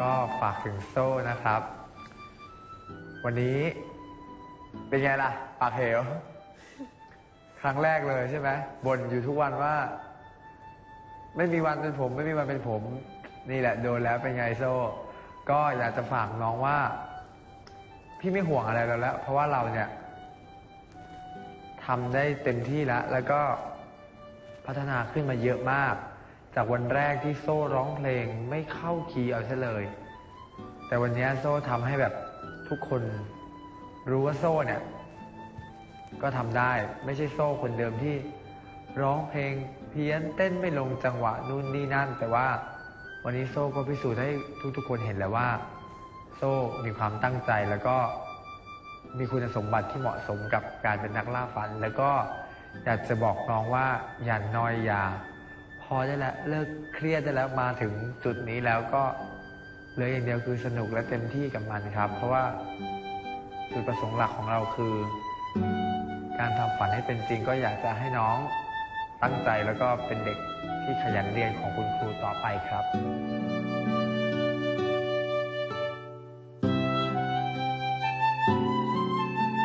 ก็ฝากถึงโซ่นะครับ วันนี้เป็นไงล่ะ ปากเหว ครั้งแรกเลยใช่ไหมบ่นอยู่ทุกวันว่า ไม่มีวันเป็นผม ไม่มีวันเป็นผม นี่แหละโดนแล้วเป็นไงโซ่ ก็อยากจะฝากน้องว่า พี่ไม่ห่วงอะไรเราแล้ว เพราะว่าเราเนี่ยทำได้เต็มที่แล้ว แล้วก็พัฒนาขึ้นมาเยอะมาก จากวันแรกที่โซ่ร้องเพลงไม่เข้าคีย์เอาซะเลย แต่วันนี้โซ่ทำให้แบบทุกคนรู้ว่าโซ่เนี่ย ก็ทำได้ไม่ใช่โซ่คนเดิมที่ร้องเพลงเพี้ยนเต้นไม่ลงจังหวะนู่นนี่นั่น แต่ว่าวันนี้โซ่ก็พิสูจน์ให้ทุกๆคนเห็นแล้วว่า โซ่มีความตั้งใจแล้วก็มีคุณสมบัติที่เหมาะสมกับการเป็นนักล่าฝัน แล้วก็อยากจะบอกน้องว่าอย่านอยอย่า อได้แล้วเลิกเครียดได้แล้วมาถึงจุดนี้แล้วก็เหลืออย่างเดียวคือสนุกและเต็มที่กับมันครับ เพราะว่าจุดประสงค์หลักของเราคือ การทำฝันให้เป็นจริงก็อยากจะให้น้องตั้งใจแล้วก็เป็นเด็กที่ขยันเรียนของคุณครูต่อไปครับ